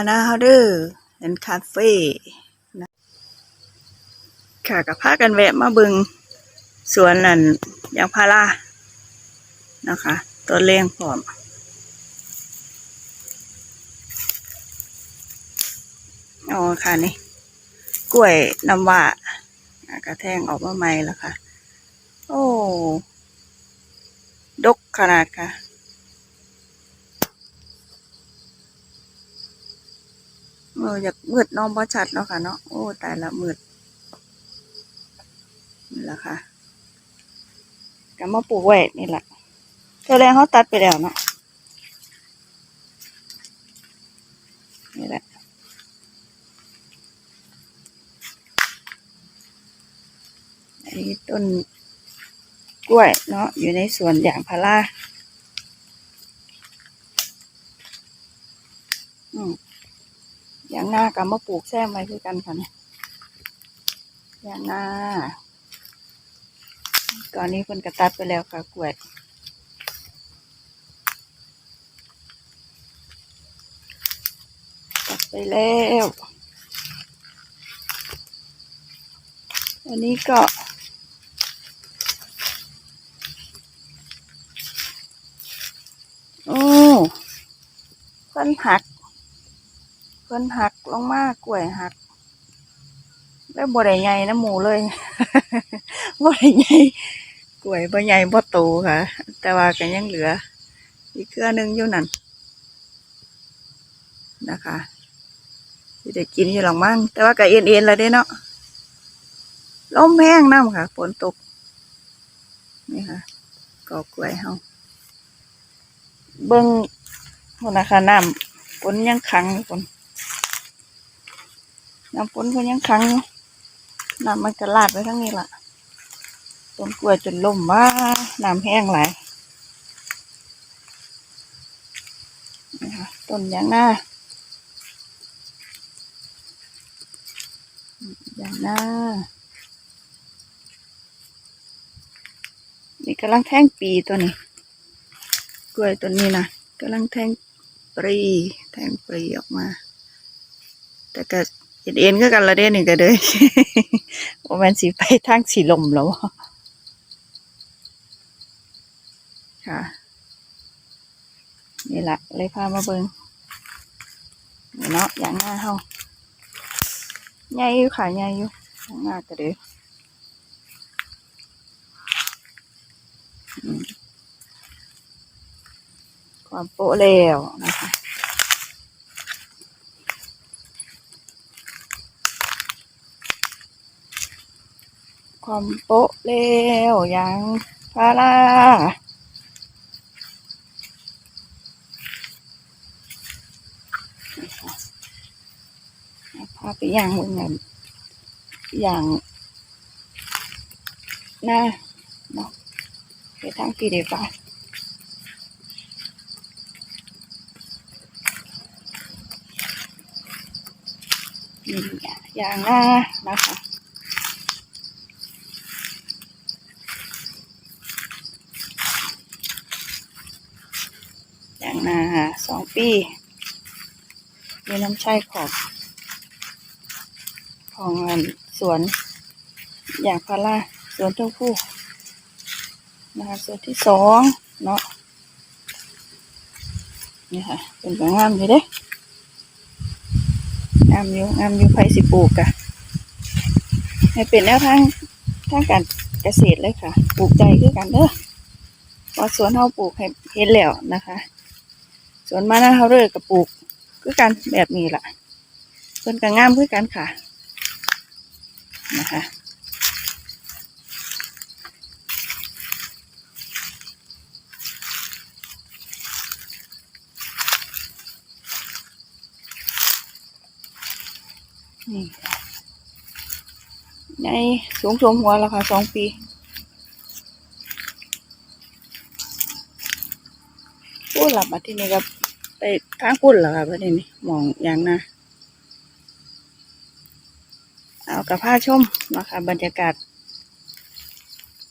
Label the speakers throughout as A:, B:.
A: อานาฮาเดอร์เป็นคาเฟ่นะค่ะกับพากันแวะมาเบึงสวนนั่นยางพารานะคะต้นเลี้ยงพร้อมอ๋อค่ะนี่ กล้วยน้ำว้ากระแทงออกมาใหม่แล้วค่ะ โอ้ ดกขนาดค่ะ เอออยากมืดน้องบ่ชัดเนาะค่ะเนาะโอ้ตายละมืดนี่แหละค่ะกำมาปลูกไว้นี่แหละเธอแรงเขาตัดไปแล้วเนาะนี่แหละอันนี้ต้นกล้วยเนาะอยู่ในสวนยางพาราอืม ยางนากับมาปลูกแซมไว้คือกันค่ะเนี่ยยางนาก่อนนี้คนกระตัดไปแล้วค่ะกล้วยตัดไปแล้วอันนี้ก็โอ้เพิ่นหัก เพิ่นหักลงมากล้วยหัก แล้วบ่ได้ใหญ่นะหมูเลยบ่ได้ใหญ่กล้วยบ่ใหญ่บ่โตค่ะ แต่ว่าก็ยังเหลือ อีกเครือหนึงอยู่นั่นนะคะที่ได้กินอยู่หลังมั่งแต่ว่าก็เอ็นเอ็นแล้วเด้เนาะลมแห้งน้ำค่ะฝนตกนี่ค่ะกอกล้วยเฮาเบิ้งคนนะคะน้ำฝนยังขังอยู่ฝน น้ำฝนฝนยังขังอยู่น้ำมันกระลาดไปทั้งนี้ล่ะต้นกล้วยจนล่มว่าน้ำแห้งหลายนี่ค่ะต้นยางหน้ายางหน้านี่กำลังแท่งปีตัวนี้ กล้วยตัวนี้นะกำลังแทงปรีแทงปรีออกมา แต่ก็ เอ็นเอ็นก็กันละเด้นี่ก็เลยว่ามันสีไปทางสีลมแล้วอะค่ะนี่แหละเลยพามาเบิงนี่เนาะอย่างหน้าเฮาใหญ่อยู่ค่ะใหญ่อยู่อย่างหน้าก็เด้อความโปะแล้วนะคะ ความโปะแล้วยังพาราพาไปย่างมึงเงินอย่างหน้าเนาะไปทางปีเดียวกันนี่อย่างหน้านะคะอย่างหน้าสอง ปีมีน้ำใช่ของของสวนอย่างพาราสวนเต้าผู้นะคะส่วนที่สองเนาะนี่ค่ะเป็นแบบงามอยู่เด้งามอยู่งามอยู่ไผสิปลูกกะให้เป็นแนวทางทางการเกษตรเลยค่ะ ปลูกใจคือกันเด้อว่าสวนเฮาปลูกให้เห็นแล้วนะคะ สวนมานาเฮาเด้อกับปลูกคือกันแบบนี้แหละเพิ่นก็งามคือกันค่ะ นะคะนี่ในสูงสมหัวแล้วค่ะสองปีพูดหลับมาที่นี่ก็ไป ทางพุ่นแล้วค่ะประเด็นนี้มองอย่างนะเอากับผ้าชมนะคะบรรยากาศ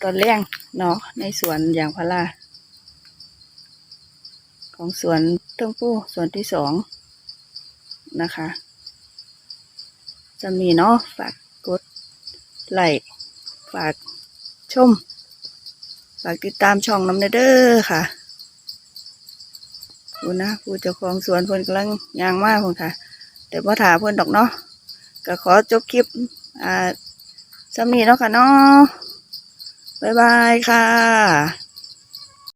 A: ตอนแรกเนาะในสวนยางพาราของสวนเทิงผู้สวนที่สองนะคะจะมีเนาะฝากกดไลค์ฝากชม ฝากติดตามช่องน้ำเด้อค่ะ คุณนะผู้เจ้าของสวนเพิ่นกำลังยางมากพุ่นค่ะ แต่พ่อถาเพิ่นดอกเนาะก็ขอจบคลิป อ่าสำนีเนาะค่ะเนาะบ๊ายบายค่ะ